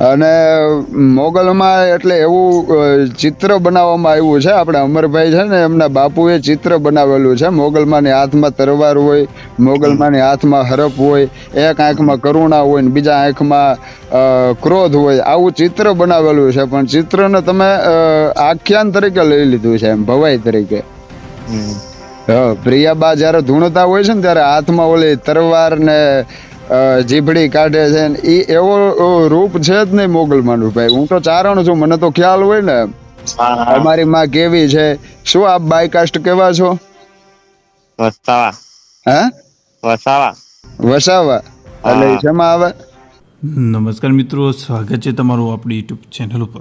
અને મોગલમાં એટલે એવું ચિત્ર બનાવવામાં આવ્યું છે. આપણે અમરભાઈ છે ને એમના બાપુએ ચિત્ર બનાવેલું છે. મોગલમાની હાથમાં તરવાર હોય મોગલમાની હાથમાં હરફ હોય એક આંખમાં કરુણા હોય ને બીજા આંખમાં ક્રોધ હોય આવું ચિત્ર બનાવેલું છે. પણ ચિત્રને તમે આખ્યાન તરીકે લઈ લીધું છે એમ ભવાઈ તરીકે. પ્રિયાબા જ્યારે ધૂણતા હોય છે ને ત્યારે હાથમાં ઓલી તરવાર ને જીભડી કાઢે છે ને એ એવો રૂપ છે જ નહીં મોગલમાનું ભાઈ હું તો ચારણ છું મને તો ખ્યાલ હોય ને. અમારી માં કેવી છે? શું આપ બાયકાસ્ટ કેવા છો? વસાવા. હે? વસાવા. વસાવા. એટલે શેમાં આવે? નમસ્કાર મિત્રો સ્વાગત છે તમારું આપણી યુટ્યુબ ચેનલ ઉપર.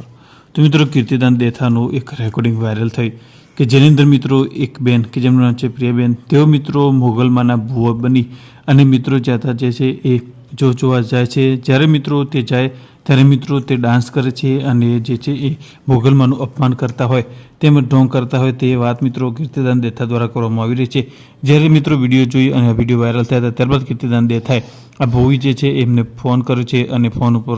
તો મિત્રો કીર્તિદાન દેથાનું એક રેકોર્ડિંગ વાયરલ થઈ. કે જેની અંદર મિત્રો એક બેન, કે જેમનું નામ છે પ્રિયાબેન, તેઓ મિત્રો મોગલમાંના ભુવા બની અને મિત્રો જતા જે છે એ જો જોવા જાય છે, જ્યારે મિત્રો તે જાય ત્યારે મિત્રો તે ડાન્સ કરે છે અને જે છે એ મોગલમાંનું અપમાન કરતા હોય, તેમજ ઢોંગ કરતા હોય તે વાત મિત્રો કીર્તિદાન દેથા દ્વારા કરવામાં આવી રહી છે. જ્યારે મિત્રો વીડિયો જોઈ અને વીડિયો વાયરલ થયા હતા, ત્યારબાદ કીર્તિદાન દેથાએ આ ભોવી જે છે એમને ફોન કર્યો છે અને ફોન ઉપર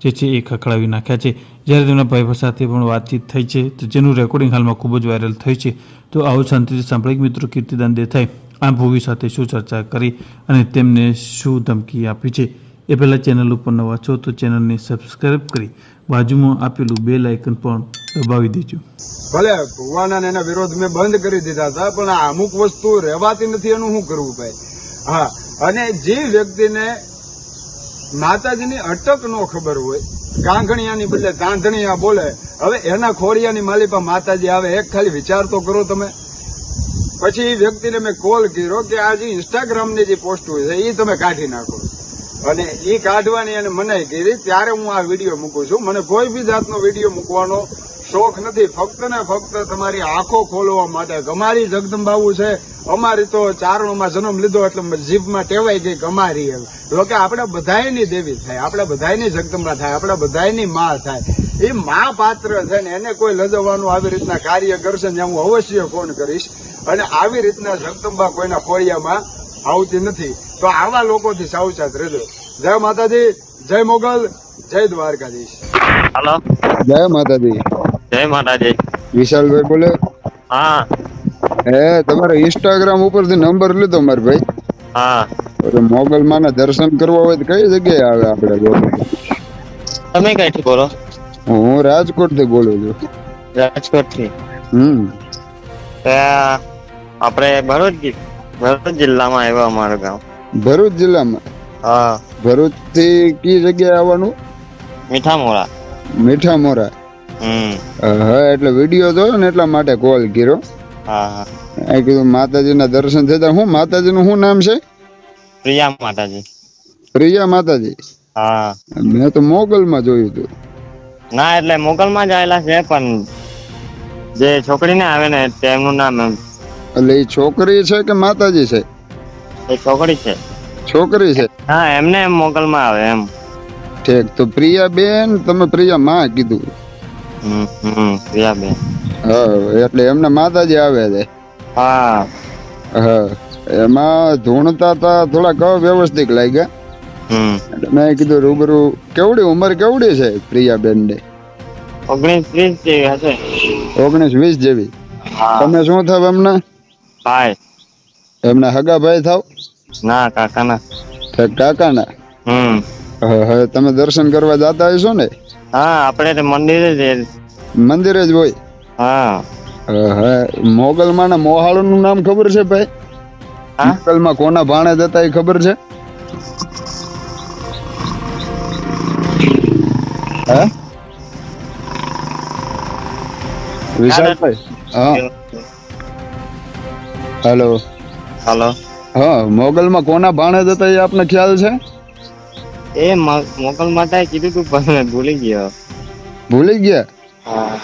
જે છે એ ખખડાવી નાખ્યા છે. જ્યારે તેમના ભાઈ સાથે પણ વાતચીત થઈ છે, તો જેનું રેકોર્ડિંગ હાલમાં ખૂબ જ વાયરલ થઈ છે. તો આવું શાંતિથી સાંભળી કે મિત્રો કીર્તિદાન દેથાએ આ ભોવી સાથે શું ચર્ચા કરી અને તેમને શું ધમકી આપી છે. એ પહેલાં ચેનલ ઉપર નવા છો તો ચેનલને સબસ્ક્રાઈબ કરી બાજુમાં આપેલું બે લાઇકન પણ દબાવી દેજો. ભલે, ભગવાન અને એના વિરોધ મેં બંધ કરી દીધા હતા, પણ આ અમુક વસ્તુ રહેવાતી નથી, એનું શું કરવું ભાઈ? હા, અને જે વ્યક્તિને માતાજીની અટક નો ખબર હોય કાંકણિયાની બદલે તાંધણિયા બોલે, હવે એના ખોડિયાની માલિપા માતાજી આવે, એક ખાલી વિચાર તો કરો તમે. પછી એ વ્યક્તિને મેં કોલ કર્યો કે આ જે ઇન્સ્ટાગ્રામની જે પોસ્ટ હોય છે, એ તમે કાઢી નાખો. અને એ કાઢવાની એને મનાઈ કરી ત્યારે હું આ વીડિયો મૂકું છું. મને કોઈ બી જાતનો વીડિયો મૂકવાનો શોખ નથી. ફક્ત ને ફક્ત તમારી આંખો ખોલવા માટે. અમારી જગદંબાવું છે. અમારી તો ચારણોમાં જન્મ લીધો એટલે જીભમાં ટેવાઈ ગઈ અમારી એમ. કે આપણે બધાયની દેવી થાય, આપણે બધાયની જગદંબા થાય, આપણે બધાયની માં થાય. એ મા પાત્ર છે ને, એને કોઈ લજવવાનું આવી રીતના કાર્ય કરશે ને હું અવશ્ય ફોન કરીશ. અને આવી રીતના જગદંબા કોઈના ફોડિયામાં આવતી નથી. તો આવા લોકોથી સાવચેત રહેજો. જય માતાજી જય મોગલ જય દ્વારકાધીશ. હાલો. જય માતાજી. જય માતાજી. વિશાલભાઈ બોલે? હા. હે તમારો ઇન્સ્ટાગ્રામ ઉપરથી નંબર લીધો મારા ભાઈ. હા. મોગલ માના દર્શન કરવા હોય તો કઈ જગ્યાએ આવે આપણે લોકો તમે કઈથી બોલો? હું રાજકોટથી બોલું છું. રાજકોટથી હમ આપણે ભરૂચ ભરૂચ જિલ્લામાં આવ્યા અમારું ગામ. ભરૂચ જિલ્લામાં? હા. ભરૂચથી કઈ જગ્યાએ આવવાનું? મીઠા મીઠામોરા. મીઠા મોરા હા એટલે વીડિયો જોયો ને એટલા માટે કોલ કર્યો. હા હા. કીધું માતાજીના દર્શન થતા હું માતાજીનું શું નામ છે? પ્રિયા માતાજી. પ્રિયા માતાજી. હા. મેં તો મોગલમાં જોયું હતું. ના એટલે મોગલમાં જ આવેલા છે પણ જે છોકરીને આવે ને તેમનું નામ એટલે એ છોકરી છે કે માતાજી છે? એ છોકરી છે. છોકરી છે? હા એમને એમ મોકલમાં આવે એમ. ઠીક તો પ્રિયા બેન તમે પ્રિયા માં કીધું. હમ પ્રિયા બેન હા એટલે એમને માતાજી આવે છે. હા. હા એમાં ધૂણતા તા થોડાક વ્યવસ્થિત લાગ્યા. હમ. એટલે મેં કીધું રૂબરૂ કેવડી ઉંમર કેવડી છે પ્રિયા બેન ને ઓગણીસ વીસ જેવી હશે. ઓગણીસ વીસ જેવી. તમે શું થાવ એમને? ભાઈ. એમના હગા ભાઈ થાવ? ના કાકા ના કે કાકાના? હમ. હા હા તમે દર્શન કરવા જતા હશો ને? હા આપણે મંદિરે જ મંદિરે જ હોય? હા. મોગલમાં ને મોહાળું નું નામ ખબર છે ભાઈ? મોગલમાં કોના ભાણે જતા એ ખબર છે? હે? વિશાલભાઈ? હા. હેલો. હાલો. હા મોગલમાં કોના ભાણેજ હતા એ આપને ખ્યાલ છે? એ મોગલ માતાએ કીધું તું પણ ભૂલી ગયો. ભૂલી ગયા? હા.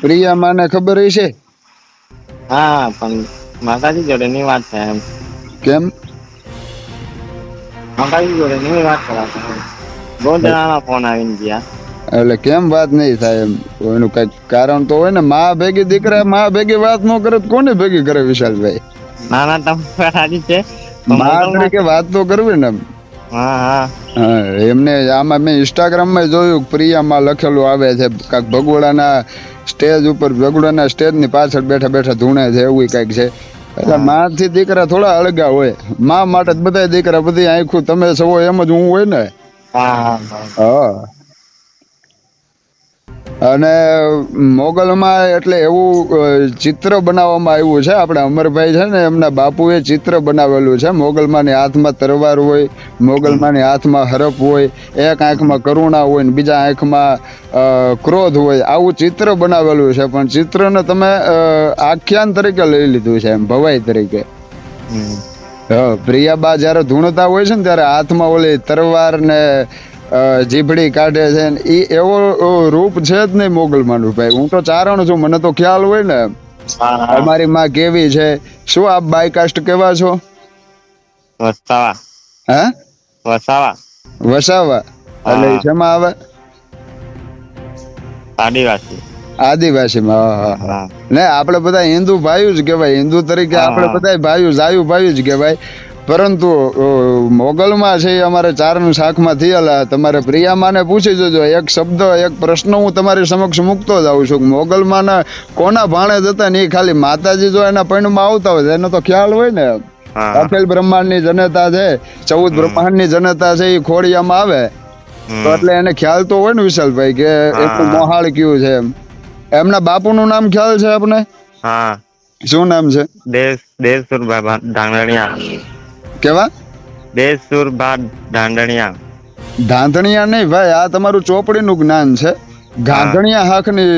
પ્રિયા માને ખબર હશે? હા પણ માતાજી જોડે ની વાત છે એમ. કેમ? માતાજી જોડે ની વાત એમ. બહુ જણાના ફોન આવીને ગયા. એટલે કેમ વાત નહીં થાય એમ? એનું કઈ કારણ તો હોય ને મા ભેગી દીકરા મા ભેગી વાત ન કરે કોને ભેગી કરે વિશાલભાઈ? ના ના તમે રાજી છે તરીકે વાત તો કરવી ને હા હા. હા એમને આમાં મેં ઇન્સ્ટાગ્રામમાં જોયું પ્રિયામાં લખેલું આવે છે કાંઈક ભગોડાના સ્ટેજ ઉપર ભગોડાના સ્ટેજની પાછળ બેઠા બેઠા ધૂણે છે એવું કંઈક છે. એટલે માથી દીકરા થોડા અળગા હોય. માં માટે જ બધા દીકરા બધી આખું તમે સવો એમ જ હું હોય ને. હા. હા. અને મોગલમાં એટલે એવું ચિત્ર બનાવવામાં આવ્યું છે આપણે અમરભાઈ છે ને એમના બાપુએ ચિત્ર બનાવેલું છે મોગલમાની હાથમાં તરવાર હોય મોગલમાની હાથમાં હરપ હોય એક આંખમાં કરુણા હોય ને બીજા આંખમાં ક્રોધ હોય આવું ચિત્ર બનાવેલું છે પણ ચિત્રને તમે આખ્યાન તરીકે લઈ લીધું છે એમ ભવાઈ તરીકે. પ્રિયાબા જ્યારે ધૂણતા હોય છે ને ત્યારે હાથમાં ઓલી તરવાર ને જીભડી કાઢે છે ને એ એવો રૂપ છે જ નહીં મોગલમાનું ભાઈ. હું તો ચારણ છું મને તો ખ્યાલ હોય ને. અમારી માં કેવી છે? શું આપ બાયકાસ્ટ કેવા છો? વસાવા. હે? વસાવા. વસાવા. એટલે શેમાં આવે? આદિવાસી. આદિવાસીમાં ને આપણે બધા હિન્દુ ભાઈઓ જ કહેવાય. હિન્દુ તરીકે. આપણે બધા ભાઈઓ જાયુ ભાઈઓ જ કહેવાય. પરંતુ મોગલમાં છે અમારે ચારનું શાખમાં થયેલા. તમારે પ્રિયામાને પૂછી જોજો એક શબ્દ એક પ્રશ્ન હું તમારી સમક્ષ મૂકતો જ આવું છું. મોગલમાં કોના ભાણે જતા ને એ ખાલી માતાજી જો એના પૈણમાં આવતા હોય એનો તો ખ્યાલ હોય ને. અખિલ બ્રહ્માંડની જનતા છે ચૌદ બ્રહ્માંડની જનતા છે એ ખોડિયામાં આવે. તો એટલે એને ખ્યાલ તો હોય ને વિશાલભાઈ કે એટલું. મોહાળ કયું છે એમ. એમના બાપુનું નામ ખ્યાલ છે આપને? હા. શું નામ છે? દેશ દેશ ધાંધણિયા કેવા? દેશસુરભા ધાંધણિયા. ધાંધણિયા નહીં ભાઈ આ તમારું ચોપડીનું જ્ઞાન છે. ગાંધણિયા હાંખની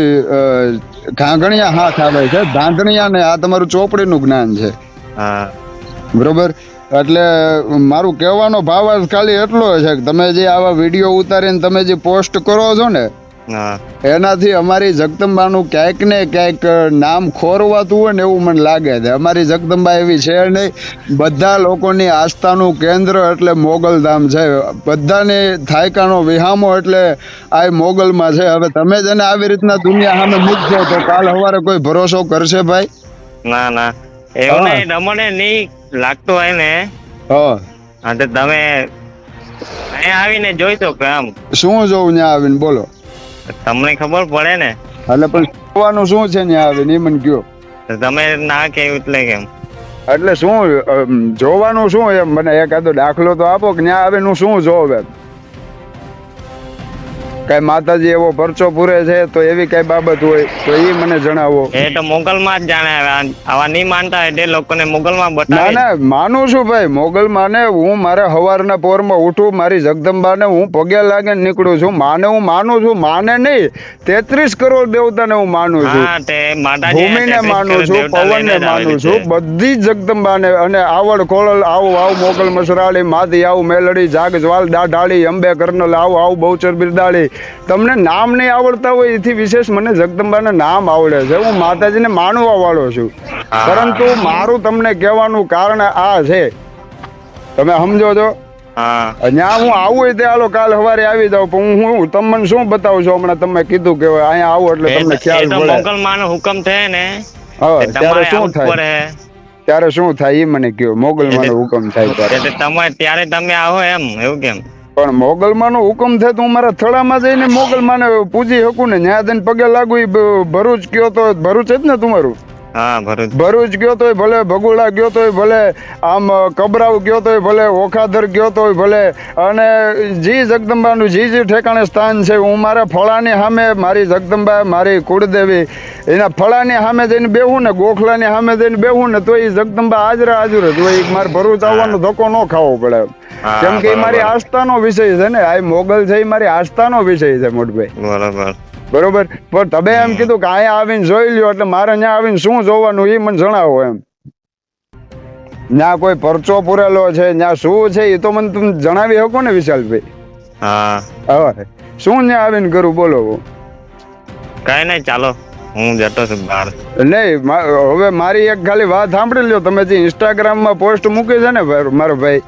ગાંધણિયા ઘાંઘણિયા આવે છે. ધાંધણિયા ને આ તમારું ચોપડીનું જ્ઞાન છે. હા. બરોબર? એટલે મારું કહેવાનો ભાવ જ ખાલી એટલો છે કે તમે જે આવા વીડિયો ઉતારીને તમે જે પોસ્ટ કરો છો ને એનાથી અમારી જગદંબાનું ક્યાંક ને ક્યાંક નામ ખોરવાતું હોય ને એવું મને લાગે છે. અમારી જગદંબા એવી છે નહીં. બધા લોકોની આસ્થાનું કેન્દ્ર એટલે મોગલધામ છે. બધાને થાયકાનો વિહામો એટલે આ મોગલમાં છે. હવે તમે જ એને આવી રીતના દુનિયા સામે મૂકજો તો કાલ સવારે કોઈ ભરોસો કરશે ભાઈ? ના ના. એવું નહીં તમને નહીં લાગતું હોય ને હા તો તમે અહીંયા આવીને જોઈશો આમ? શું જોઉં ત્યાં આવીને? બોલો. તમને ખબર પડે ને? એટલે પણ જોવાનું શું છે ને આવે ને મને કયો તમે ના કેવું એટલે કેમ? એટલે શું જોવાનું શું એમ? મને એકાદો દાખલો તો આપો કે ત્યાં આવે નું શું એમ? કઈ માતાજી એવો પરચો પૂરે છે તો એવી કઈ બાબત હોય તો એ મને જણાવો. એ તો મોગલમાં જ જાણે આવા નહીં માનતા એટલે લોકોને મોગલમાં માં બતાવે. ના માનું છું ભાઈ. મોગલ માને હું મારે હવારના પોરમાં ઉઠું મારી જગદંબાને હું પગે લાગે નીકળું છું. માને હું માનું છું માને નહીં. તેત્રીસ કરોડ દેવતાને હું માનું છું. ભૂમિ ને ભૂમિને માનું છું પવનને માનું છું. બધી જ જગદંબાને અને આવડ કોળલ આવું આવું મોગલ મસરાળી માધી આવું મેલડી જાગ જ્વાલ દાઢાળી અંબે કર્નલ આવું આવું બહુચર બિરદાળી તમને નામ નહીં આવડતા હોય એથી વિશેષ મને જગદંબાના નામ આવડે છે. હું માતાજીને માનવા વાળો છું. પરંતુ મારું તમને કહેવાનું કારણ આ છે. તમે સમજો છો? ત્યાં હું આવું હોય ત્યાં હાલો કાલ સવારે આવી જાઉં પણ હું તમને શું બતાવું છું? હમણાં તમે કીધું કે અહીંયા આવું એટલે તમને ખ્યાલ પડે. મોગલમાં નો હુકમ થાય ને. હા ત્યારે તમારે શું થાય? ત્યારે શું થાય? એ મને કયો મોગલમાનો હુકમ થાય ત્યારે. તમે તમારે ત્યારે તમે આવો એમ એવું કેમ? પણ મોગલમાનો હુકમ થાય તો હું મારા થડામાં જઈને મોગલમાને પૂજી શકું ને ન્યા જઈને પગે લાગુ ભરૂચ કયો તો ભરૂચ જ ને તમારું હા ભરૂચ. ભરૂચ ગયો તોય ભલે ભગુડા ગયો તોય ભલે આમ કબરાવ ગયો તોય ભલે ઓખાધર ગયો તોય ભલે અને જી જગદંબાનું જી જી ઠેકાણે સ્થાન છે હું મારા ફળાની સામે મારી જગદંબા મારી કુળદેવી એના ફળાની સામે જઈને બેહું ને ગોખલાની સામે જઈને બેહું ને તો એ જગદંબા હાજર હાજર જ હોય. મારે ભરૂચ આવવાનો ધક્કો ન ખાવો પડે. કેમ કે એ મારી આસ્થાનો વિષય છે ને આ મોગલ છે એ મારી આસ્થાનો વિષય છે મોટભાઈ. બરોબર. બરોબર? પણ તમે એમ કીધું કે અહીંયા આવીને જોઈ લ્યો એટલે મારે અહીંયા આવીને શું જોવાનું એ મને જણાવો એમ. ના કોઈ પરચો પૂરેલો છે ના શું છે એ તો મને તમે જણાવી શકો ને વિશાલભાઈ. હા. હવે શું ત્યાં આવીને કરું બોલો કઈ નહીં ચાલો. હું જતો છું બહાર. નહીં હવે મારી એક ખાલી વાત સાંભળી લ્યો. તમે જે ઇન્સ્ટાગ્રામમાં પોસ્ટ મૂકી છે ને મારો ભાઈ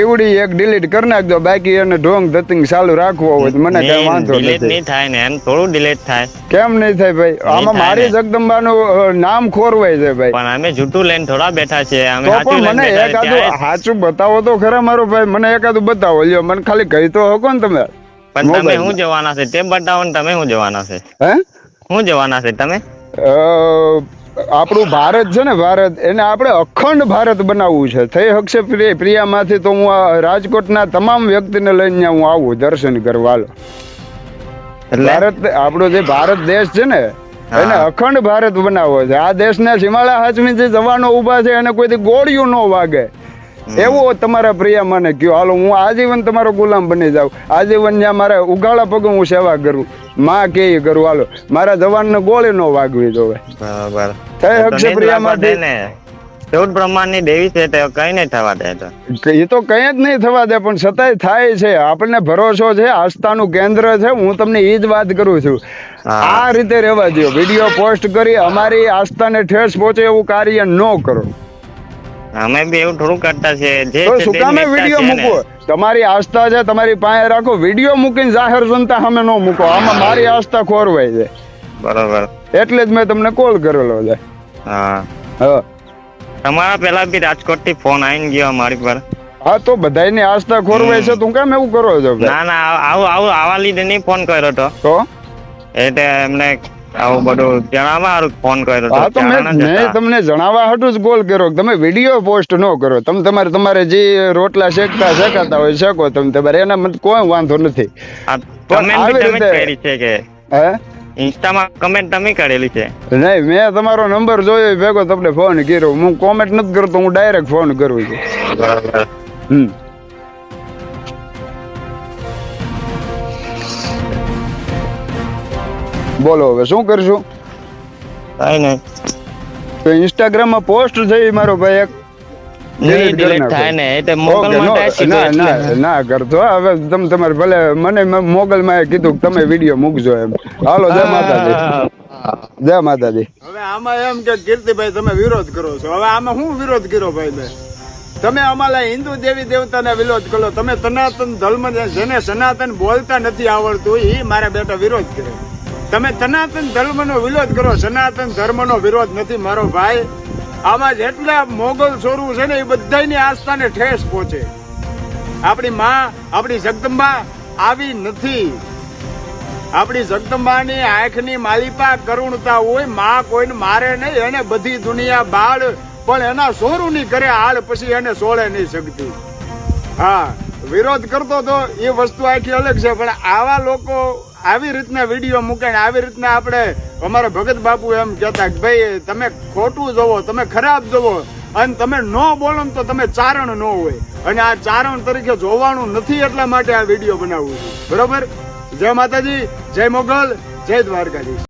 એવડી એક ડિલીટ કરી નાખજો. બાકી એને ઢોંગ ધતિંગ ચાલુ રાખવો હોય મને કઈ વાંધો ડિલીટ નહીં થાય ને એમ થોડું ડિલીટ થાય. કેમ નહીં થાય ભાઈ? આમાં મારી. જગદંબાનું નામ ખોરવાય છે ભાઈ. પણ અમે જૂઠું લઈને થોડા બેઠા છે અમે સાચું મને એકાદું સાચું બતાવો તો ખરા મારો ભાઈ. મને એકાદું બતાવો. લ્યો મને ખાલી કહી તો હકો ને તમે. પણ તમે. શું જવાના છે? તે બતાવો ને તમે શું જવાના છે? હે? શું જવાના છે? તમે? આપણું ભારત છે ને ભારત એને આપણે અખંડ ભારત બનાવવું છે. થઈ શકશે પ્રિય પ્રિયામાંથી તો હું આ રાજકોટના તમામ વ્યક્તિને લઈને હું આવું દર્શન કરવા. ભારત આપણો જે ભારત દેશ છે ને એને અખંડ ભારત બનાવવો છે. આ દેશના સીમાડા હાચમી જે જવાનો ઊભા છે એને કોઈથી ગોળિયું ન વાગે. એવો તમારા પ્રિયા મને કયો. હાલો હું આજીવન તમારો ગુલામ બની જાઉં. આજીવન જ્યાં મારે ઉગાડા પગે હું સેવા કરું. માં કે કરું. હાલો મારા જવાનને ગોળી નો વાગવી જોવે. બરાબર. થઈ તો શકશે નહીં જ પ્રિયામાંથી વાગવા દે ને ચૌદ બ્રહ્માંડની દેવી છે તે કઈ નહીં થવા દે તો. એ તો કઈ જ નહીં થવા દે પણ છતાંય થાય છે. આપણને ભરોસો છે આસ્થાનું કેન્દ્ર છે. હું તમને એ જ વાત કરું છું. આ રીતે રહેવા દો વીડિયો પોસ્ટ કરી અમારી આસ્થાને ઠેસ પહોંચે એવું કાર્ય ન કરો. અમે બી એવું થોડું કરતા છે જે તો શું કામે વિડિયો ને. મૂકવો. તમારી આસ્થા છે તમારી પાસે રાખો. વિડિયો મૂકીને જાહેર જનતા સામે ન મૂકો. આમાં મારી આસ્થા ખોરવાય છે બરાબર. એટલે જ મેં તમને કોલ કરેલો છે. હા. હા. તમારા પેલા બી રાજકોટથી ફોન આવીને ગયો મારી પર. હા તો બધાયની આસ્થા ખોરવાય છે. તું કેમ એવું કરો છો? ના ના આવું આવું આવા લીધે નહીં ફોન કર્યો તો. તો? એટલે એમને આવું બધું જણાવવા હારું ફોન કર્યો હા તો મેં. તમને જણાવવા હાટું જ કોલ કર્યો કે તમે વીડિયો પોસ્ટ ન કરો. તમે તમારે તમારે જે રોટલા શેકતા શેકાતા હોય શેકો તમે તમારે એના મને કોઈ વાંધો નથી. આ comment આવી બી તમે જ રીતે- કરી છે કે? હે? ઇન્સ્ટામાં કમેન્ટ તમે કરેલી છે? નહીં મેં તમારો નંબર જોયો ભેગો તમને ફોન કર્યો. હું કોમેન્ટ નથી કરતો હું ડાયરેક્ટ ફોન કરું છું. બરાબર. હમ. બોલો હવે શું કરશું? કઈ નહીં. તો ઇન્સ્ટાગ્રામમાં પોસ્ટ થઈ મારો ભાઈ એક. ને નો, ના. ના ના કરતો હવે તમે તમારે ભલે મને મોગલમાં કીધું તમે વીડિયો મૂકજો એમ. હાલો જય માતાજી. જય માતાજી. હવે આમાં એમ કે કીર્તિભાઈ તમે વિરોધ કરો છો. હવે આમાં હું વિરોધ કર્યો ભાઈ મેં? તમે અમારા હિન્દુ દેવી દેવતાને વિરોધ કરો. તમે સનાતન ધર્મ જેને સનાતન બોલતા નથી આવડતું એ મારા બેટા વિરોધ કરે. તમે સનાતન ધર્મનો વિરોધ કરો, સનાતન ધર્મનો વિરોધ નથી મારો ભાઈ. આમાં જેટલા મોગલ સોરું છે ને, એ બધાની આસ્થાને ઠેસ પહોંચે. આપણી માં, આપણી જગદંબા આવી નથી. આપણી જગદંબાની આંખની માલિપા કરુણતા હોય, માં કોઈને મારે નહીં, એને બધી દુનિયા બાળ, પણ એના સોરુની કરે હાલ પછી એને સોળે નહીં શકતી. હા, વિરોધ કરતો તો એ વસ્તુ આખી અલગ છે, પણ આવા લોકો આવી રીતના વીડિયો મૂકે આવી રીતના આપણે અમારા ભગત બાપુ એમ કહેતા કે ભાઈ, તમે ખોટું જોવો, તમે ખરાબ જોવો અને તમે ન બોલો તો તમે ચારણ ન હોય. અને આ ચારણ તરીકે જોવાનું નથી એટલા માટે આ વીડિયો બનાવવું છું. બરોબર? જય માતાજી, જય મોગલ, જય દ્વારકાધીશ.